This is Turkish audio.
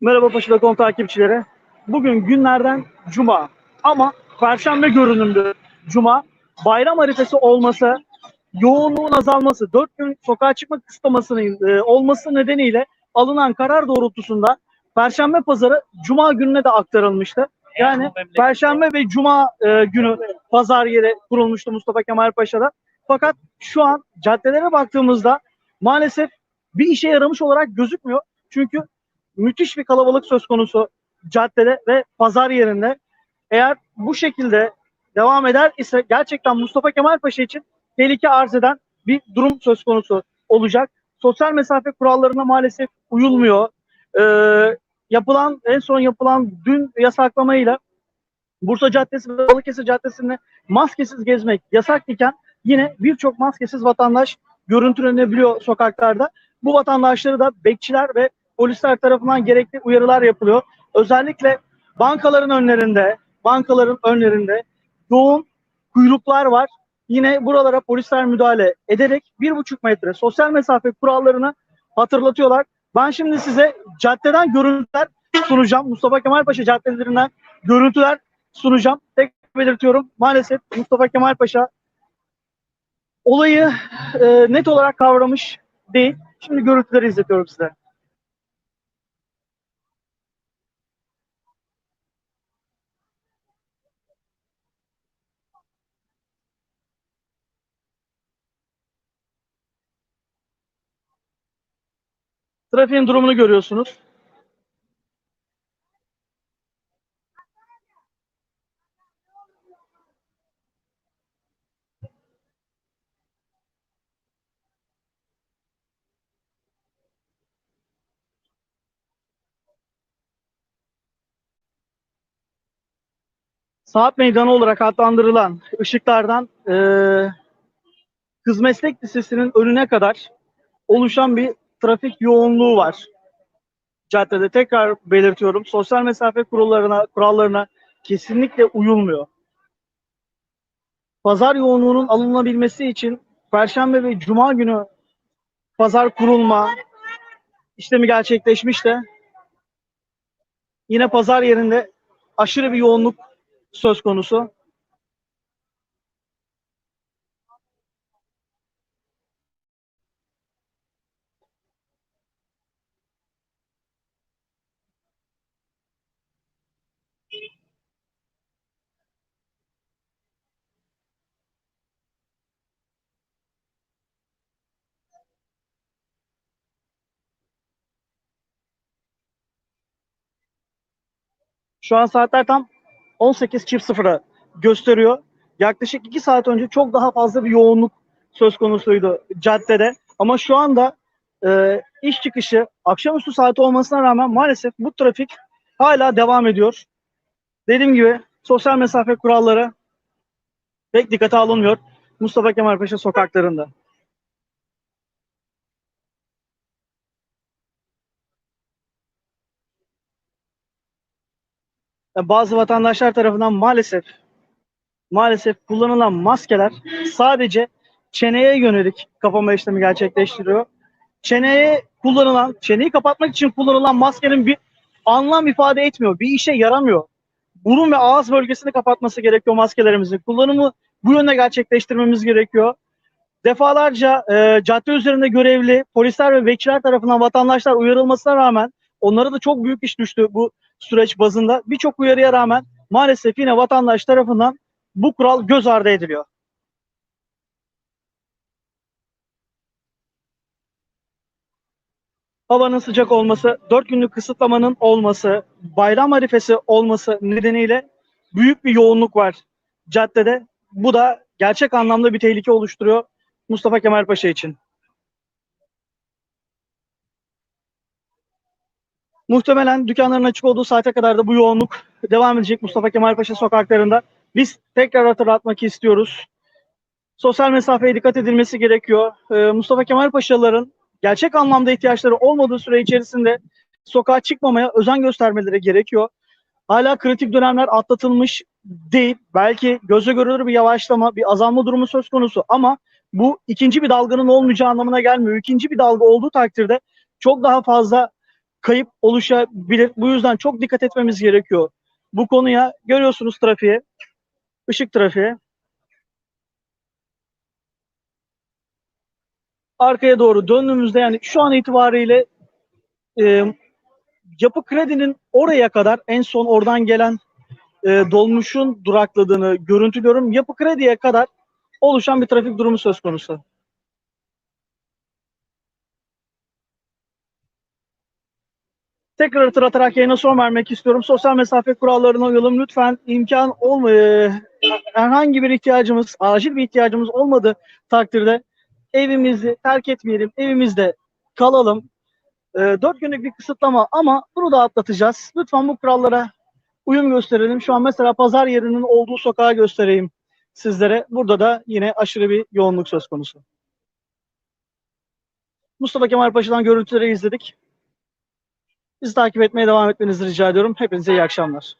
Merhaba Paşa.com takipçileri. Bugün günlerden Cuma ama Perşembe görünümlü Cuma. Bayram arifesi olması, yoğunluğun azalması, 4 gün sokağa çıkma kısıtlamasının e, olması nedeniyle alınan karar doğrultusunda Perşembe pazarı Cuma gününe de aktarılmıştı. Yani Perşembe ve Cuma e, günü pazar yeri kurulmuştu Mustafa Kemal Paşa'da. Fakat şu an caddelere baktığımızda maalesef bir işe yaramış olarak gözükmüyor. Çünkü müthiş bir kalabalık söz konusu caddede ve pazar yerinde. Eğer bu şekilde devam eder ise gerçekten Mustafa Kemal Paşa için tehlike arz eden bir durum söz konusu olacak. Sosyal mesafe kurallarına maalesef uyulmuyor. Ee, yapılan en son yapılan dün yasaklamayla Bursa Caddesi ve Balıkesir Caddesi'nde maskesiz gezmek yasak iken yine birçok maskesiz vatandaş görüntülenebiliyor sokaklarda. Bu vatandaşları da bekçiler ve polisler tarafından gerekli uyarılar yapılıyor. Özellikle bankaların önlerinde, bankaların önlerinde yoğun kuyruklar var. Yine buralara polisler müdahale ederek bir buçuk metre sosyal mesafe kurallarını hatırlatıyorlar. Ben şimdi size caddeden görüntüler sunacağım. Mustafa Kemal Paşa caddelerinden görüntüler sunacağım. Tek belirtiyorum. Maalesef Mustafa Kemal Paşa olayı e, net olarak kavramış değil. Şimdi görüntüleri izletiyorum size. Trafiğin durumunu görüyorsunuz. Saat Meydanı olarak adlandırılan ışıklardan eee Kız Meslek Lisesi'nin önüne kadar oluşan bir trafik yoğunluğu var. Caddede tekrar belirtiyorum. Sosyal mesafe kurallarına, kurallarına kesinlikle uyulmuyor. Pazar yoğunluğunun alınabilmesi için Perşembe ve Cuma günü pazar kurulma işlemi gerçekleşmişti. Yine pazar yerinde aşırı bir yoğunluk söz konusu. Şu an saatler tam 18.00'ı gösteriyor. Yaklaşık 2 saat önce çok daha fazla bir yoğunluk söz konusuydu caddede. Ama şu anda e, iş çıkışı akşamüstü saati olmasına rağmen maalesef bu trafik hala devam ediyor. Dediğim gibi sosyal mesafe kuralları pek dikkate alınmıyor Mustafa Kemal Paşa sokaklarında. Bazı vatandaşlar tarafından maalesef maalesef kullanılan maskeler sadece çeneye yönelik kapama işlemi gerçekleştiriyor. Çeneye kullanılan, çeneyi kapatmak için kullanılan maskenin bir anlam ifade etmiyor. Bir işe yaramıyor. Burun ve ağız bölgesini kapatması gerekiyor maskelerimizin. Kullanımı bu yönde gerçekleştirmemiz gerekiyor. Defalarca e, cadde üzerinde görevli polisler ve bekçiler tarafından vatandaşlar uyarılmasına rağmen onlara da çok büyük iş düştü bu süreç bazında. Birçok uyarıya rağmen maalesef yine vatandaş tarafından bu kural göz ardı ediliyor. Havanın sıcak olması, 4 günlük kısıtlamanın olması, bayram arifesi olması nedeniyle büyük bir yoğunluk var caddede. Bu da gerçek anlamda bir tehlike oluşturuyor Mustafa Kemal Paşa için. Muhtemelen dükkanların açık olduğu saate kadar da bu yoğunluk devam edecek Mustafa Kemal Paşa sokaklarında. Biz tekrar hatırlatmak istiyoruz. Sosyal mesafeye dikkat edilmesi gerekiyor. Ee, Mustafa Kemal Paşaların gerçek anlamda ihtiyaçları olmadığı süre içerisinde sokağa çıkmamaya özen göstermeleri gerekiyor. Hala kritik dönemler atlatılmış değil. Belki göze görülür bir yavaşlama, bir azalma durumu söz konusu ama bu ikinci bir dalganın olmayacağı anlamına gelmiyor. İkinci bir dalga olduğu takdirde çok daha fazla kayıp oluşabilir. Bu yüzden çok dikkat etmemiz gerekiyor. Bu konuya görüyorsunuz trafiğe, ışık trafiğe. Arkaya doğru döndüğümüzde yani şu an itibariyle e, yapı kredinin oraya kadar en son oradan gelen e, dolmuşun durakladığını görüntülüyorum. Yapı krediye kadar oluşan bir trafik durumu söz konusu. Tekrar hatırlatarak yayına son vermek istiyorum. Sosyal mesafe kurallarına uyalım. Lütfen imkan olma, e, herhangi bir ihtiyacımız, acil bir ihtiyacımız olmadığı takdirde evimizi terk etmeyelim. Evimizde kalalım. E, dört günlük bir kısıtlama ama bunu da atlatacağız. Lütfen bu kurallara uyum gösterelim. Şu an mesela pazar yerinin olduğu sokağı göstereyim sizlere. Burada da yine aşırı bir yoğunluk söz konusu. Mustafa Kemal Paşa'dan görüntüleri izledik. Bizi takip etmeye devam etmenizi rica ediyorum. Hepinize iyi akşamlar.